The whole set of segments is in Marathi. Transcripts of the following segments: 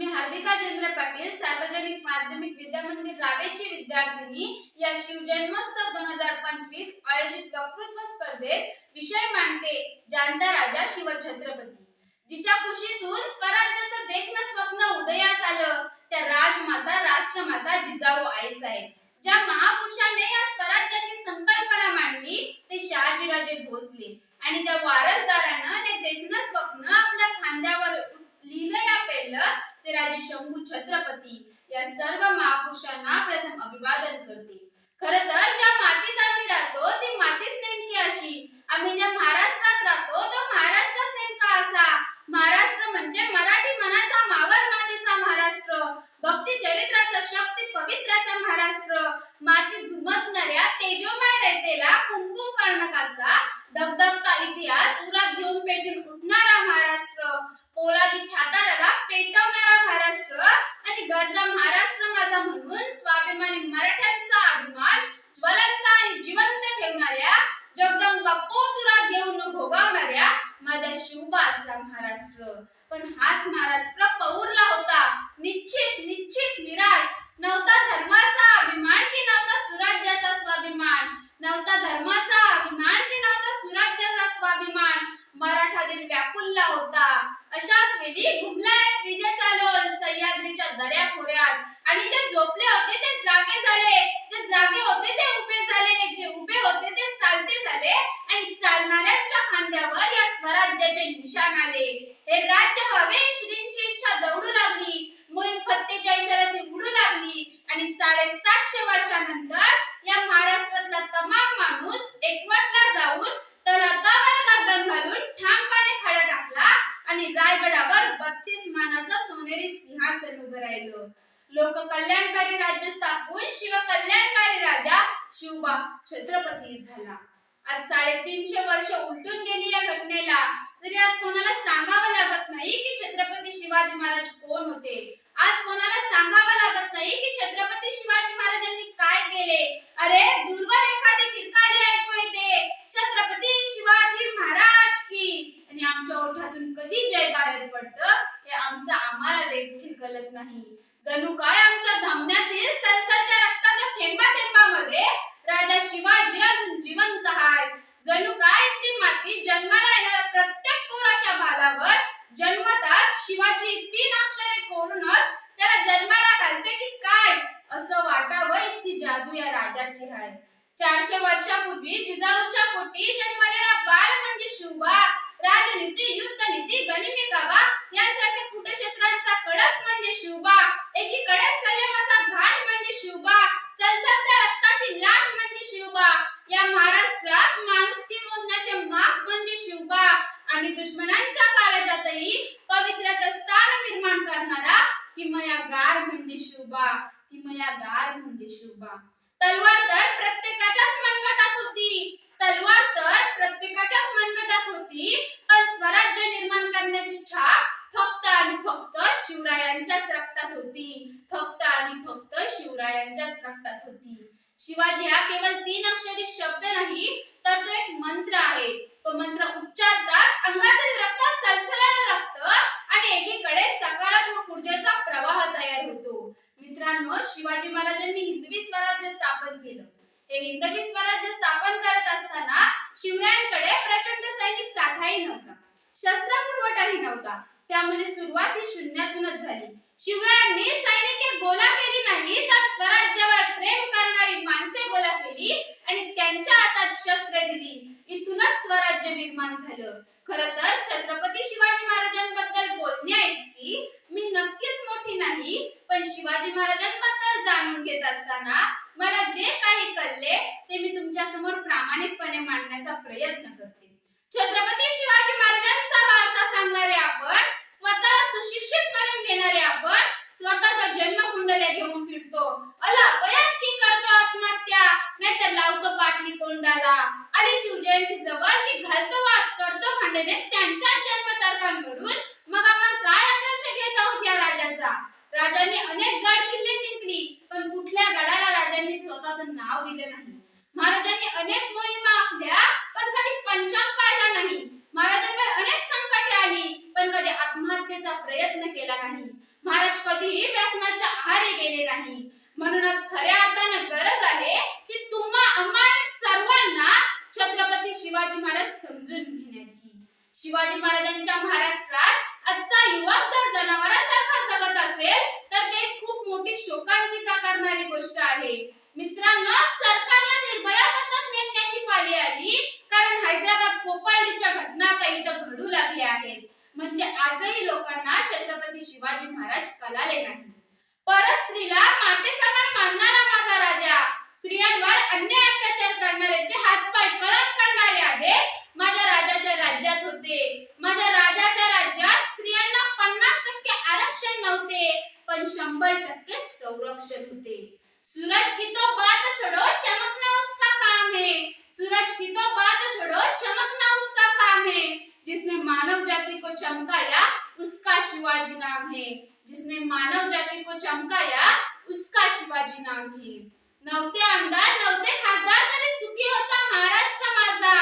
मी हार्दिका चंद्र पाटील सार्वजनिक माध्यमिक विद्यामंदिर रावेची विद्यार्थिनी. या शिवजन्मोत्सव दोन हजार पंचवीस आयोजित वक्तृत्व स्पर्धेत विषय मांडते जाणता राजा शिवछत्रपती. जिच्या कुशीतून स्वराज्याचं देखणं स्वप्न उदयास आलं. त्या राजमाता राष्ट्रमाता जिजाऊ आईसाहेब. ज्या महापुरुषाने या स्वराज्याची संकल्पना मांडली ते शहाजीराजे भोसले. आणि त्या वारसदारांनी हे देखणं स्वप्न आपल्या खांद्यावर लिहिलं या पहिलं ते राजे शंभू छत्रपती या सर्व महापुरुषांना प्रथम अभिवादन करते खर तर ज्या मातीत आम्ही राहतो ती मातीच नेमकी अशी आम्ही ज्या महाराष्ट्रात राहतो तो महाराष्ट्रच नेमका असा महाराष्ट्र म्हणजे मराठी मनाचा मावळ मातीचा महाराष्ट्र भक्ती चरित्राचा शक्ती पवित्राचा महाराष्ट्र. माती धुमसणाऱ्या तेजोमय रयतेला कुंकुम कर्णकाचा धगधगता इतिहास उरात घेऊन पेटून उठणारा महाराष्ट्र. पोलादी छाताडाला पेटवणारा महाराष्ट्र आणि गरजा महाराष्ट्र माझा म्हणून स्वाभिमानी मराठ्यांचा अभिमान ज्वलंत आणि जिवंत ठेवणाऱ्या जगदंबा पोतुरा घेऊन भोगावणाऱ्या माझ्या शिवबाचा महाराष्ट्र. पण हाच महाराष्ट्र पौरला होता निश्चित निश्चित निराश नव्हता धर्माचा अभिमान की नव्हता सुराज्याचा स्वाभिमान नव्हता धर्माचा अभिमान की नव्हता सुराज्याचा स्वाभिमान मराठा दिन व्याकुलला होता अशाच वेळी घुमला एक विजय चालोल सह्याद्रीच्या खोऱ्यात. आणि जे झोपले होते ते जागे झाले. जे जागे होते ते उभे झाले. जे उभे होते ते चालते झाले. आणि चालणाऱ्यांच्या खांद्यावर या स्वराज्याचे निशाण आले. हे राज्य व्हावे श्रींची इच्छा दौडू लागली. मोहीम फत्तेच्या इशाऱ्यात उडू लागली. आणि साडेसातशे वर्षानंतर या महाराष्ट्रातला तमाम माणूस एकवटला जाऊन लोक कल्याणकारी राज्य स्थापून शिव कल्याणकारी राजा शिवबा छत्रपती झाला. आज साडेतीनशे वर्ष उलटून गेली या घटनेला. तरी आज कोणाला सांगावं लागत नाही की छत्रपती शिवाजी महाराज कोण होते? आज कोणाला सांगावं लागत नाही की छत्रपती शिवाजी महाराजांनी काय केले? अरे दूरवर एखादी किरकाली ऐकू येते छत्रपती शिवाजी महाराज की. आणि आमच्या ओठातून कधी जय बाहेर पडतं हे आमचं आम्हाला देखील कळत नाही. जणू काय आमच्या धमन्यातील सलसलच्या रक्ताच्या थेंबा थेंबामध्ये राजा शिवाजी अजून जिवंत आहे जणू काय इथली माती जन्माला येणाऱ्या प्रत्येक पोराच्या बालावर? जन्मताच शिवाजी तीन अक्षरे कोरूनच त्याला जन्माला घालते की काय? असं वाटावं इतकी जादू या राजाची आहे. चारशे वर्षापूर्वी जिजाऊच्या पोटी जन्मलेला बाल म्हणजे शिवबा राजनीती युद्धनीती गनिमी गावा यांसारख्या कुटक्षेत्रांचा कळस म्हणजे शिवबा एकीकडे संयमाचा घाट म्हणजे शिवबा सलसलत्या रक्ताची लाट म्हणजे शिवबा या महाराष्ट्रात माणुसकी मोजण्याचे माप म्हणजे शिवबा आणि दुश्मनांच्या काळजातही पवित्राचं स्थान निर्माण करणारा किमयागार म्हणजे शिवबा किमयागार म्हणजे शिवबा तलवार तर प्रत्येकाच्याच मनगटात होती तलवार तर प्रत्येकाच्याच मनगटात होती पण स्वराज्य निर्माण करण्याची छाप फक्त आणि फक्त शिवरायांच्याच रक्तात होती फक्त आणि फक्त शिवरायांच्याच होती. शिवाजी हा केवळ तीन अक्षरी शब्द नाही तर तो एक मंत्र आहे. तो मंत्र उच्चारताच अंगातील रक्त सलसलायला लागतं आणि एकीकडे सकारात्मक ऊर्जेचा प्रवाह तयार होतो. मित्रांनो शिवाजी महाराजांनी हिंदवी स्वराज्य स्थापन केलं. हे हिंदवी स्वराज्य स्थापन करत असताना शिवरायांकडे प्रचंड सैनिक साठाही नव्हता. शस्त्र पुरवठाही नव्हता. त्यामुळे सुरुवात ही शून्यातूनच झाली. शिवरायांनी सैनिके गोला केली नाही तर स्वराज्यावर प्रेम करणारी माणसे गोला केली आणि त्यांच्या हातात शस्त्र दिली. इथूनच स्वराज्य निर्माण झालं. खर तर छत्रपती शिवाजी महाराजांबद्दल बोलण्या इतकी मी नक्कीच मोठी नाही पण शिवाजी महाराजांबद्दल जाणून घेत असताना मला जे काही कळले ते मी तुमच्यासमोर प्रामाणिकपणे मांडण्याचा प्रयत्न करते. लावतो बाटली तोंडाला. आणि शिवजयंती जवळ की घालतो वाद करतो भांडणे त्यांच्या जन्मतारखांवरून. मग आपण काय आदर्श घेत आहोत या राजाचा? राजाने अनेक गड किल्ले जिंकली पण कुठल्या गडाला राजांनी स्वतःचं नाव दिले नाही? महाराजांनी अनेक मोहिमा आखल्या पण कधी पंचांग पाहिला नाही. महाराजांवर अनेक संकटे आली पण कधी आत्महत्येचा प्रयत्न केला नाही. महाराज कधीही व्यसनाच्या आहारी गेले नाही. म्हणूनच खऱ्या अर्थाने गरज आहे की आम्हा सर्वांना छत्रपती शिवाजी महाराज समजून घेण्याची. शिवाजी महाराजांच्या महाराष्ट्रात आजचा युवक जर जनावरांसारखा जगत असेल तर ते खूप मोठी शोकांतिका करणारी गोष्ट आहे. मित्रांनो सरकारला निर्भया पथक नेमण्याची पाळी आली कारण हैदराबाद कोपार्डीच्या घटना आता इथं घडू लागल्या आहेत. म्हणजे आजही लोकांना छत्रपती शिवाजी महाराज कलाले नाही. परस्त्रीला मातेसमान मानणारा माझा राजा स्त्रियांवर अन्याय अत्याचार करणाऱ्यांचे हातपाय कळप करणारे आदेश माझ्या राजाच्या राज्यात होते. माझ्या राजाच्या राज्यात स्त्रियांना पन्नास टक्के आरक्षण नव्हते पण शंभर टक्के संरक्षण होते. सूरज की तो बात छोड़ो चमकना उसका काम है. सूरज की तो बात छोड़ो चमकना उसका काम है. जिसने मानव जाति को चमकाया उसका शिवाजी नाम है. जिसने मानव जाति को चमकाया उसका शिवाजी नाम है. नवते आमदार नवते खासदार तरी सुखी होता महाराष्ट्र माझा.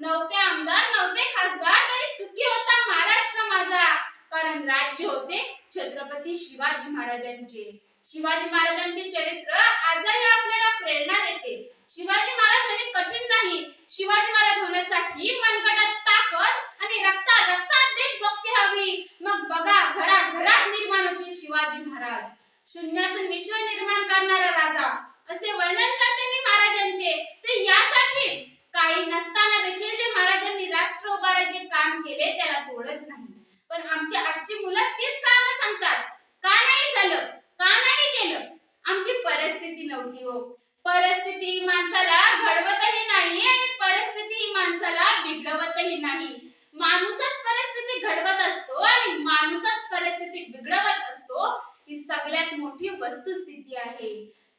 नवते आमदार नवते खासदार तरी सुखी होता महाराष्ट्र माझा. कारण राज्य होते छत्रपती शिवाजी महाराजांचे. शिवाजी महाराजांचे चरित्र आजही आपल्याला प्रेरणा देते. शिवाजी महाराज होणे कठीण नाही. शिवाजी महाराज होण्यासाठी मनगटात ताकद आणि रक्ता रक्तात देशभक्ती हवी. मग बघा घरात घरात निर्माण होतील शिवाजी महाराज. शून्यातून विश्व निर्माण करणारा राजा. असे वर्णन करते मी महाराजांचे. ते यासाठीच काही नसताना देखील जे महाराजांनी राष्ट्र उभारायचे काम केले त्याला तोडच नाही. पण आमची आजची मुलं तीच कारण सांगतात. का नाही झालं? का नाही केलं? आमची परिस्थिती नव्हती हो. परिस्थिती माणसाला घडवतही नाही आणि परिस्थिती ही माणसाला बिघडवतही नाही माणूसच परिस्थिती घडवत असतो आणि माणूसच परिस्थिती बिघडवत असतो ही सगळ्यात मोठी वस्तुस्थिती आहे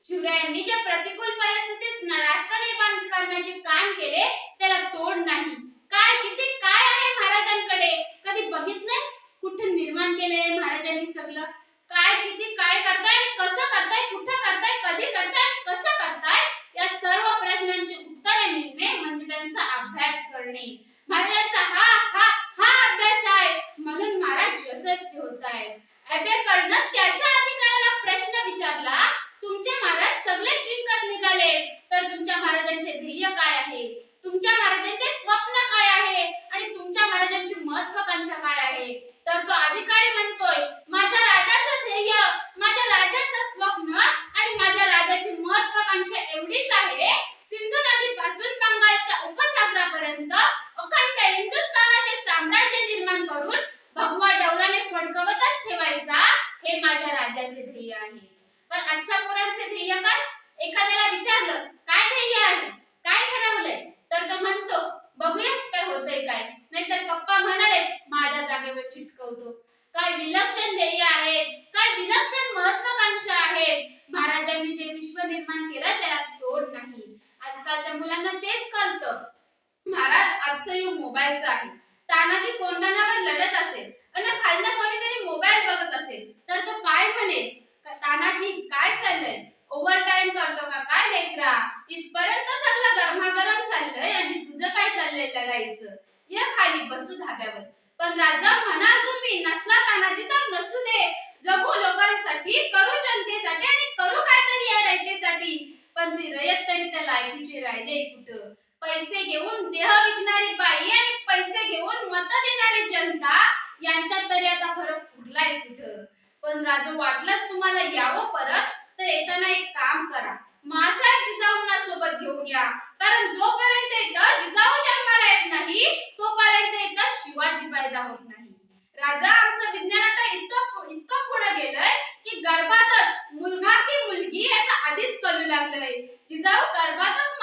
शिवरायांनी ज्या प्रतिकूल परिस्थितीत न- राष्ट्र निर्माण करण्याचे काम केले त्याला तोड नाही काय किती काय आहे महाराजांकडे कधी बघितलंय कुठे निर्माण केलंय महाराजांनी सगळं काय किती काय करताय कसं करताय कुठं करताय कधी करताय कसं करताय या सर्व प्रश्नांची उत्तरे मिळणे म्हणजे त्यांचा अभ्यास करणे. महाराजांचा हा हा हा अभ्यास आहे म्हणून महाराज यशस्वी होत आहेत अभ्यास करणं त्याच्या अधिकाऱ्याला प्रश्न विचारला तुमचे महाराज सगळे जिंकत निघाले. तर तुमच्या महाराजांचे ध्येय काय आहे? तुमच्या महाराजांचे स्वप्न काय आहे आणि तुमच्या महाराजांची महत्वाकांक्षा काय आहे तर तो अधिकारी म्हणतोय माझ्या राजाचं ध्येय माझ्या राजाचं स्वप्न आणि माझ्या राजाची महत्वाकांक्षा एवढीच आहे सिंधू नदीपासून बंगालच्या उपसागरापर्यंत अखंड हिंदुस्थानाचे साम्राज्य निर्माण करून भगवा डौलाने फडकवतच ठेवायचा हे माझ्या ध्येय आहे. पण आजच्या पोरांचे ध्येय काय? एखाद्याला विचारलं काय ध्येय आहे? काय ठरवलंय? तर तो म्हणतो बघूया काय होतंय काय. नाहीतर पप्पा म्हणाले माझ्या जागेवर चिटकवतो. काय विलक्षण ध्येय आहेत काय विलक्षण महत्वाकांक्षा आहेत महाराजांनी जे विश्व निर्माण केलं त्याला तोड नाही. आजकालच्या मुलांना तेच कळतं. महाराज आजचं युग मोबाईलचं आहे. तानाजी कोंढाणावर लढत असेल. आणि खालनं कोणीतरी मोबाईल बघत असेल तर तो काय म्हणेल? तानाजी काय चाललंय? ओव्हर टाइम करतो का? काय लेकरा? इथपर्यंत सगळं गरमागरम चाललंय आणि तुझं काय चाललंय लढाईचं? या खाली बसू धाब्यावर. पण राजा म्हणाल तुम्ही नसला तानाजी तर नसू दे. जगू लोकांसाठी करू जनतेसाठी आणि करू काहीतरी या रयतेसाठी. पण ती रयत तरी त्या लायकीची राहिले कुठं? पैसे घेऊन देह विकणारी बाई आणि पैसे घेऊन मत देणारी जनता यांच्यात तरी आता फरक कुठलाय कुठं? पण राजू वाटलंच तुम्हाला यावं परत? तर येताना एक काम करा. मासाहेब जिजाऊंना सोबत घेऊन या. कारण जोपर्यंत इथं जिजाऊ जन्माला येत नाही तोपर्यंत इथं शिवाजी पैदा होत नाही. राजा आमचं विज्ञान आता इतकं इतकं पुढे गेलंय की गर्भातच मुलगा की मुलगी याचा आधीच कळू लागलंय. जिजाऊ गर्भातच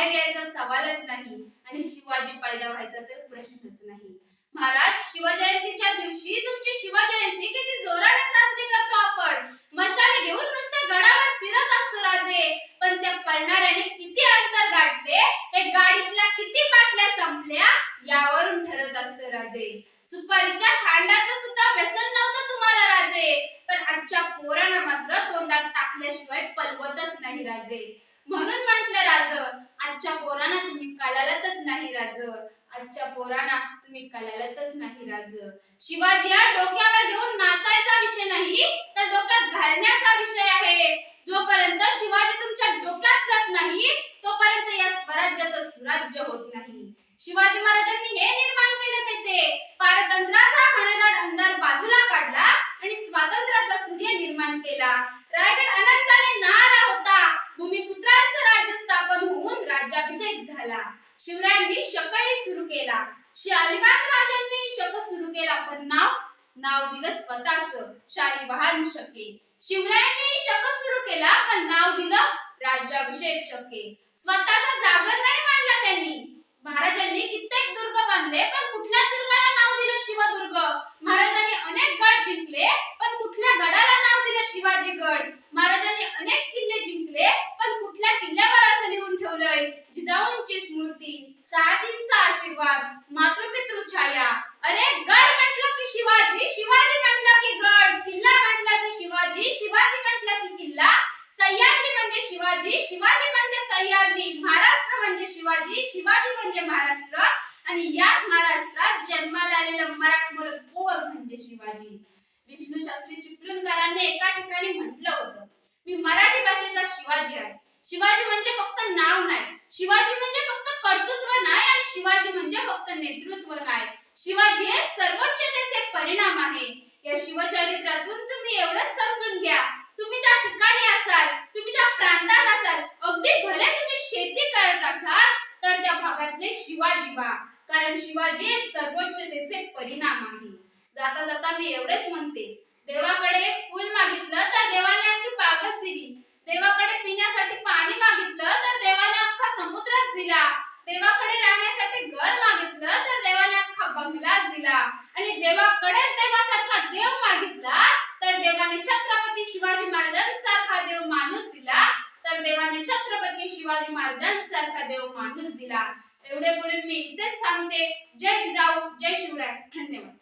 बाहेर यायचा सवालच नाही आणि शिवाजी पैदा व्हायचा तर प्रश्नच नाही. महाराज शिवजयंतीच्या दिवशी तुमची शिवजयंती किती जोराने साजरी करतो आपण. मशाली घेऊन नुसते गडावर फिरत असतो राजे पण त्या पळणाऱ्याने किती अंतर गाठले हे गाडीतल्या किती बाटल्या संपल्या यावरून ठरत असतं राजे सुपारीच्या खांडाचं सुद्धा व्यसन नव्हतं तुम्हाला राजे पण आजच्या पोरानं मात्र तोंडात टाकल्याशिवाय पलवतच नाही राजे म्हणून म्हंटल राज आजच्या पोरांना तुम्ही कळालतच नाही राज आजच्या तुम्ही कलालतच नाही राज. शिवाजी हा डोक्यावर घेऊन नाचायचा विषय नाही तर डोक्यात घालण्याचा विषय आहे. जोपर्यंत शिवाजी तुमच्या डोक्यात जात नाही तोपर्यंत या स्वराज्याचं सुराज्य होत नाही. शिवाजी महाराजांनी हे निर्माण केलं तेथे पारतंत्राचा घनदाट अंधार बाजूला काढला आणि स्वातंत्र्याचा सूर्य निर्माण केला. रायगड अनंताने नाहला होता. भूमिपुत्रांचं राज्य स्थापन होऊन राज्याभिषेक झाला. शिवरायांनी शकही सुरू केला. शालिवान राजांनी शक सुरू केला पण नाव नाव दिलं स्वतःच. शालिवाहन शके. शिवरायांनी शक सुरू केला पण नाव दिलं राज्याभिषेक शके. स्वतःचा जागर नाही मांडला त्यांनी. महाराजांनी कित्येक दुर्ग बांधले पण कुठला दुर्ग नाव दिलं शिवदुर्ग महाराजांनी अनेक गड जिंकले पण कुठल्या गडाला नाव दिलं शिवाजी गड महाराजांनी अनेक किल्ले जिंकले पण कुठल्या किल्ल्यावर असं लिहून ठेवलंय जिजाऊंची स्मृती शहाजींचा आशीर्वाद मातृपितृ छाया अरे गड म्हटलं की शिवाजी शिवाजी म्हटलं की गड किल्ला म्हटलं की शिवाजी शिवाजी म्हटलं की किल्ला सह्याद्री म्हणजे शिवाजी. शिवाजी म्हणजे सह्याद्री. महाराष्ट्र म्हणजे शिवाजी. शिवाजी म्हणजे महाराष्ट्र. आणि याच महाराष्ट्रात जन्माला आलेलं मराठमोळ पोर म्हणजे शिवाजी. विष्णू शास्त्री चिपळूणकरांनी एका ठिकाणी म्हटलं होतं मी मराठी भाषेचा शिवाजी आहे. शिवाजी म्हणजे फक्त नाव नाही. शिवाजी म्हणजे फक्त कर्तृत्व नाही आणि शिवाजी म्हणजे फक्त नेतृत्व नाही. शिवाजी हे सर्वोच्चतेचे परिणाम आहे. या शिवचरित्रातून तुम्ही एवढंच समजून घ्या. तुम्ही ज्या ठिकाणी असाल तुम्ही ज्या प्रांतात असाल अगदी भले तुम्ही शेती करत असाल तर त्या भागातले शिवाजी व्हा. कारण शिवाजी हे सर्वोच्चतेचे परिणाम आहे. जाता जाता मी एवढेच म्हणते देवाकडे फुल मागितलं तर देवाने अख्खी बागच दिली. देवाकडे पिण्यासाठी पाणी मागितलं तर देवाने अख्खा समुद्रच दिला. देवाकडे राहण्यासाठी घर मागितलं तर वरदान दिला. आणि देवाकडेच देवासारखा देव मागितला तर देवाने छत्रपती शिवाजी महाराजांसारखा देव माणूस दिला तर देवाने छत्रपती शिवाजी महाराजांसारखा देव माणूस दिला. एवढे बोलून मी इथेच थांबते. जय जिजाऊ जय शिवराय. धन्यवाद.